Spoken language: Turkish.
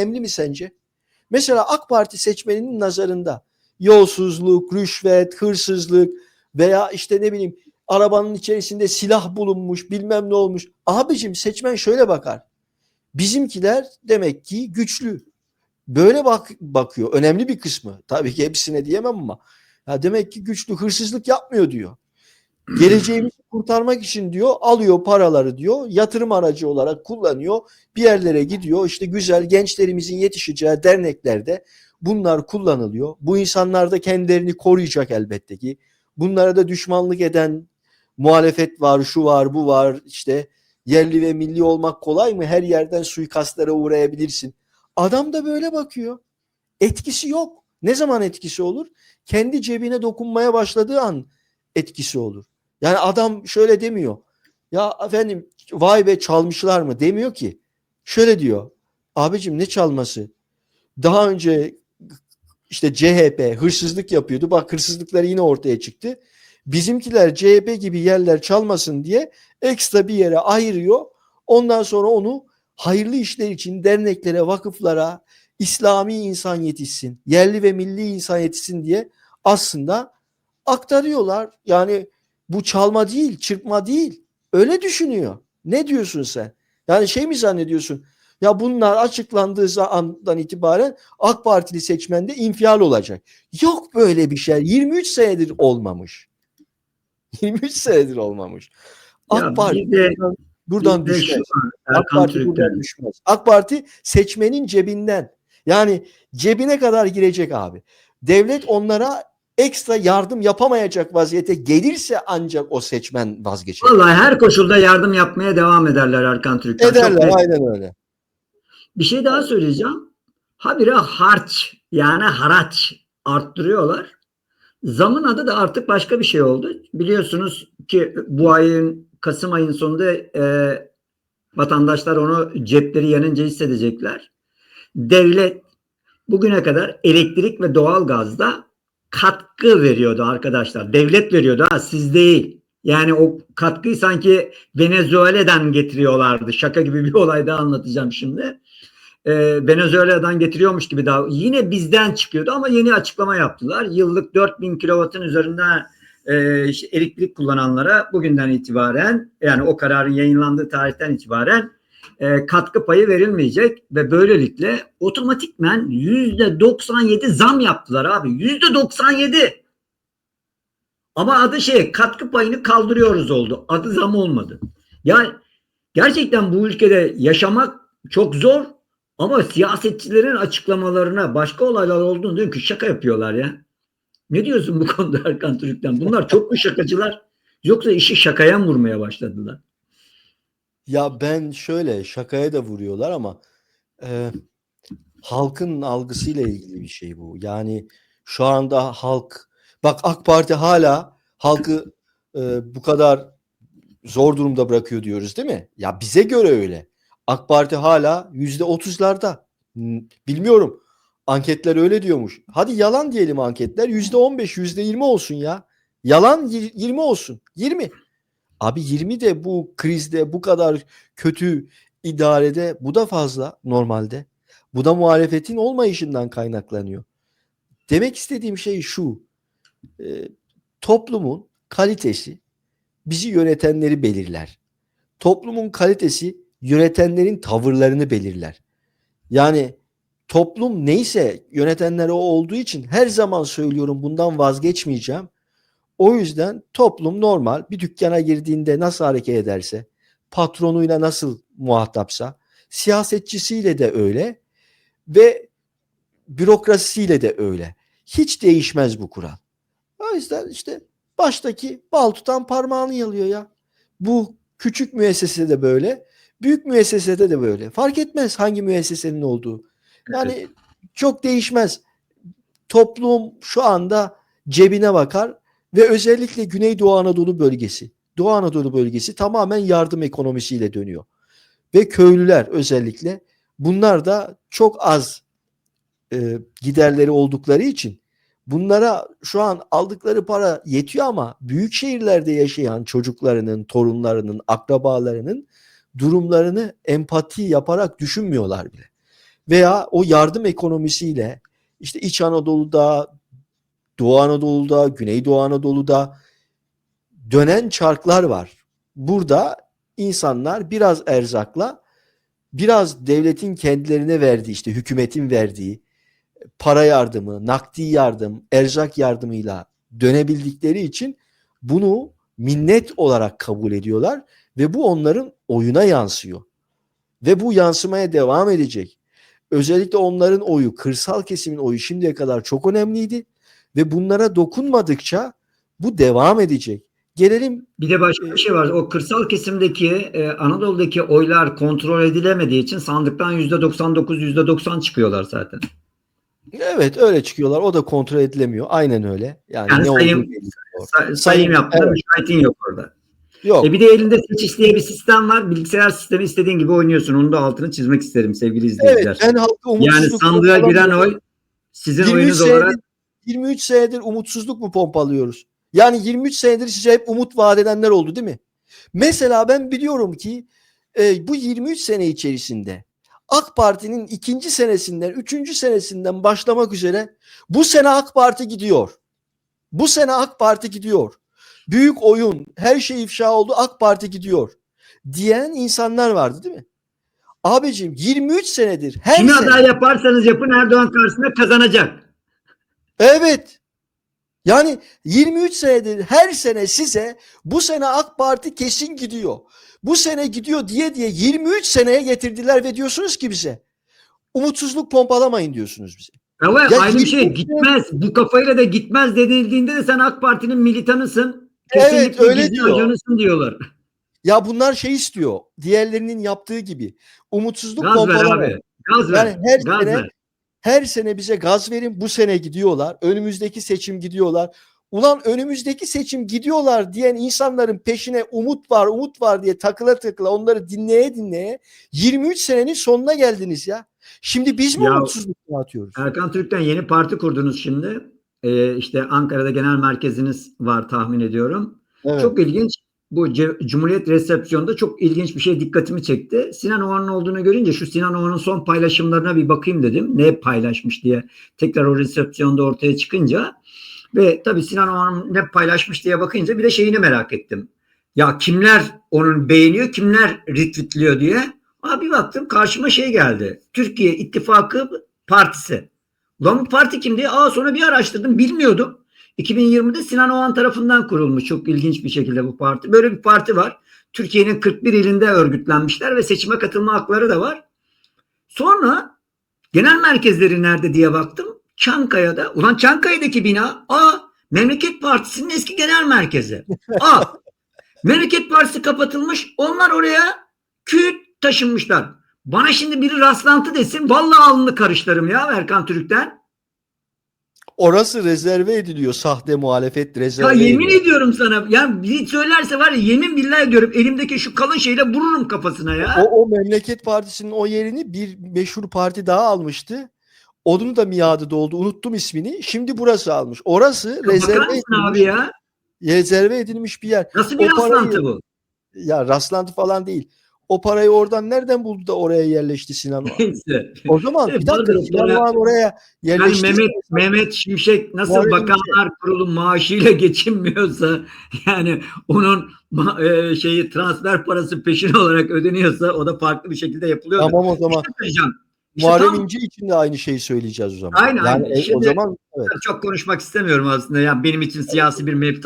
önemli mi sence? Mesela AK Parti seçmeninin nazarında yolsuzluk, rüşvet, hırsızlık veya işte ne bileyim arabanın içerisinde silah bulunmuş bilmem ne olmuş. Abicim seçmen şöyle bakar. Bizimkiler demek ki güçlü. Böyle bak bakıyor. Önemli bir kısmı. Tabii ki hepsine diyemem ama. Ya demek ki güçlü hırsızlık yapmıyor diyor. Geleceğimizi kurtarmak için diyor alıyor paraları diyor yatırım aracı olarak kullanıyor bir yerlere gidiyor işte güzel gençlerimizin yetişeceği derneklerde bunlar kullanılıyor. Bu insanlar da kendilerini koruyacak elbette ki. Bunlara da düşmanlık eden muhalefet var şu var bu var işte yerli ve milli olmak kolay mı her yerden suikastlara uğrayabilirsin. Adam da böyle bakıyor. Etkisi yok. Ne zaman etkisi olur? Kendi cebine dokunmaya başladığı an etkisi olur. Yani adam şöyle demiyor. Ya efendim vay be çalmışlar mı demiyor ki. Şöyle diyor. Abicim ne çalması? Daha önce işte CHP hırsızlık yapıyordu. Bak hırsızlıkları yine ortaya çıktı. Bizimkiler CHP gibi yerler çalmasın diye ekstra bir yere ayırıyor. Ondan sonra onu hayırlı işler için derneklere, vakıflara, İslami insan yetişsin, yerli ve milli insan yetişsin diye aslında aktarıyorlar. Yani bu çalma değil, çırpma değil. Öyle düşünüyor. Ne diyorsun sen? Yani şey mi zannediyorsun? Ya bunlar açıklandığı andan itibaren AK Partili seçmende infial olacak. Yok böyle bir şey. 23 senedir olmamış. 23 senedir olmamış. AK Ya Parti de- buradan, de düşmez. var, AK Parti Türk'ten. buradan düşmez. AK Parti seçmenin cebinden. Yani cebine kadar girecek abi. Devlet onlara ekstra yardım yapamayacak vaziyete gelirse ancak o seçmen vazgeçer. Vallahi her koşulda yardım yapmaya devam ederler Erkan Türk'ten. Çok Ederler net. aynen öyle. Bir şey daha söyleyeceğim. Habire harç yani haraç arttırıyorlar. Zamın adı da artık başka bir şey oldu. Biliyorsunuz ki bu ayın Kasım ayın sonunda e, vatandaşlar onu cepleri yanınca hissedecekler. Devlet bugüne kadar elektrik ve doğalgazda katkı veriyordu arkadaşlar. Devlet veriyordu ha siz değil. Yani o katkıyı sanki Venezuela'dan getiriyorlardı. Şaka gibi bir olay daha anlatacağım şimdi. Ee, Venezuela'dan getiriyormuş gibi daha yine bizden çıkıyordu ama yeni açıklama yaptılar. Yıllık 4000 kilovatın üzerinde e, elektrik kullananlara bugünden itibaren yani o kararın yayınlandığı tarihten itibaren e, katkı payı verilmeyecek ve böylelikle otomatikmen yüzde 97 zam yaptılar abi. Yüzde 97. Ama adı şey katkı payını kaldırıyoruz oldu. Adı zam olmadı. Yani gerçekten bu ülkede yaşamak çok zor ama siyasetçilerin açıklamalarına başka olaylar olduğunu diyor ki şaka yapıyorlar ya. Ne diyorsun bu konuda Erkan Türk'ten? Bunlar çok mu şakacılar? Yoksa işi şakaya mı vurmaya başladılar? Ya ben şöyle şakaya da vuruyorlar ama e, halkın algısıyla ilgili bir şey bu. Yani şu anda halk bak AK Parti hala halkı e, bu kadar zor durumda bırakıyor diyoruz değil mi? Ya bize göre öyle. AK Parti hala yüzde otuzlarda. Bilmiyorum. Anketler öyle diyormuş. Hadi yalan diyelim anketler. Yüzde on beş, yüzde yirmi olsun ya. Yalan y- 20 olsun. 20. Abi 20 de bu krizde bu kadar kötü idarede bu da fazla normalde. Bu da muhalefetin olmayışından kaynaklanıyor. Demek istediğim şey şu. e, toplumun kalitesi bizi yönetenleri belirler. Toplumun kalitesi yönetenlerin tavırlarını belirler. Yani toplum neyse yönetenler o olduğu için her zaman söylüyorum bundan vazgeçmeyeceğim. O yüzden toplum normal bir dükkana girdiğinde nasıl hareket ederse, patronuyla nasıl muhatapsa, siyasetçisiyle de öyle ve bürokrasisiyle de öyle. Hiç değişmez bu kural. O yüzden işte baştaki bal tutan parmağını yalıyor ya. Bu küçük müessesede de böyle, büyük müessesede de böyle. Fark etmez hangi müessesenin olduğu. Yani çok değişmez. Toplum şu anda cebine bakar ve özellikle Güneydoğu Anadolu bölgesi, Doğu Anadolu bölgesi tamamen yardım ekonomisiyle dönüyor. Ve köylüler özellikle bunlar da çok az e, giderleri oldukları için bunlara şu an aldıkları para yetiyor ama büyük şehirlerde yaşayan çocuklarının, torunlarının, akrabalarının durumlarını empati yaparak düşünmüyorlar bile. veya o yardım ekonomisiyle işte İç Anadolu'da, Doğu Anadolu'da, Güneydoğu Anadolu'da dönen çarklar var. Burada insanlar biraz erzakla, biraz devletin kendilerine verdiği işte hükümetin verdiği para yardımı, nakdi yardım, erzak yardımıyla dönebildikleri için bunu minnet olarak kabul ediyorlar ve bu onların oyuna yansıyor. Ve bu yansımaya devam edecek. Özellikle onların oyu, kırsal kesimin oyu şimdiye kadar çok önemliydi ve bunlara dokunmadıkça bu devam edecek. Gelelim Bir de başka bir şey var. O kırsal kesimdeki e, Anadolu'daki oylar kontrol edilemediği için sandıktan %99 %90 çıkıyorlar zaten. evet öyle çıkıyorlar. O da kontrol edilemiyor. Aynen öyle. Yani, Yani ne sayım- olduğu belli değil. Sa- sayım yaptığında evet. müşahitin yok orada. Yok. E bir de elinde seçiş diye bir sistem var. Bilgisayar sistemi istediğin gibi oynuyorsun. Onu da altını çizmek isterim sevgili izleyiciler. Evet, ben halkı umutsuzluk yani sandığa giren oy sizin 23 oyunuz olarak 23 senedir umutsuzluk mu pompalıyoruz? Yani 23 senedir size hep umut vaat edenler oldu değil mi? Mesela ben biliyorum ki e, bu 23 sene içerisinde AK Parti'nin ikinci senesinden, üçüncü senesinden başlamak üzere bu sene AK Parti gidiyor. Bu sene AK Parti gidiyor. Büyük oyun, her şey ifşa oldu, AK Parti gidiyor diyen insanlar vardı değil mi? Abicim 23 senedir her kimi sene aday yaparsanız yapın Erdoğan karşısında kazanacak. Evet. Yani 23 senedir her sene size bu sene AK Parti kesin gidiyor. Bu sene gidiyor diye diye 23 seneye getirdiler ve diyorsunuz ki bize umutsuzluk pompalamayın diyorsunuz bize. Ama Ya aynı şey gitmez. Bu kafayla da gitmez denildiğinde de sen AK Parti'nin militanısın. Evet, Kesinlikle öyle gizli diyor. ajanısın diyorlar. Ya bunlar şey istiyor. Diğerlerinin yaptığı gibi. Umutsuzluk Gaz ver pompalamayın. abi. Gaz ver. Yani her Gaz sene ver. Her sene bize gaz verin. Bu sene gidiyorlar. Önümüzdeki seçim gidiyorlar. Ulan önümüzdeki seçim gidiyorlar diyen insanların peşine umut var, umut var diye takıla takıla onları dinleye dinleye 23 senenin sonuna geldiniz ya. Şimdi biz mi umutsuzluk atıyoruz? Erkan Türk'ten yeni parti kurdunuz şimdi. Ee, işte Ankara'da genel merkeziniz var tahmin ediyorum. Evet. Çok ilginç. Bu Cumhuriyet resepsiyonda çok ilginç bir şey dikkatimi çekti. Sinan Oğan'ın olduğunu görünce şu Sinan Oğan'ın son paylaşımlarına bir bakayım dedim. Ne paylaşmış diye tekrar o resepsiyonda ortaya çıkınca. Ve tabii Sinan Oğan'ın ne paylaşmış diye bakınca bir de şeyini merak ettim. Ya kimler onun beğeniyor, kimler retweetliyor diye. Aa bir baktım karşıma şey geldi. Türkiye İttifakı Partisi. Ulan bu parti kim diye. Aa sonra bir araştırdım bilmiyordum. 2020'de Sinan Oğan tarafından kurulmuş çok ilginç bir şekilde bu parti. Böyle bir parti var. Türkiye'nin 41 ilinde örgütlenmişler ve seçime katılma hakları da var. Sonra genel merkezleri nerede diye baktım. Çankaya'da. Ulan Çankaya'daki bina aa Memleket Partisi'nin eski genel merkezi. Aa Memleket Partisi kapatılmış. Onlar oraya küt taşınmışlar. Bana şimdi biri rastlantı desin. Vallahi alnını karıştırırım ya Erkan Türk'ten. Orası rezerve ediliyor. Sahte muhalefet Ya rezerve yemin ediliyor. ediyorum sana. Ya biri söylerse var ya yemin billahi ediyorum elimdeki şu kalın şeyle vururum kafasına ya. O, o Memleket Partisi'nin o yerini bir meşhur parti daha almıştı. Onun da miadı doldu. Unuttum ismini. Şimdi burası almış. Orası Bakar rezerve edilmiş, abi ya? rezerve edilmiş bir yer. Nasıl bir O parayı- rastlantı bu? Ya rastlantı falan değil. O parayı oradan nereden buldu da oraya yerleşti Sinan Oğan? O zaman bir dakika Sinan Oğan oraya Yani yerleşti. Mehmet Mehmet Şimşek nasıl Muharrem Bakanlar Kurulu maaşıyla geçinmiyorsa yani onun e, şeyi transfer parası peşin olarak ödeniyorsa o da farklı bir şekilde yapılıyor. Tamam o zaman şey söyleyeceğim. İşte Muharrem İnce için de aynı şeyi söyleyeceğiz o zaman. Aynen, yani e, o Şimdi- zaman evet. çok konuşmak istemiyorum aslında. Yani benim için siyasi bir mevta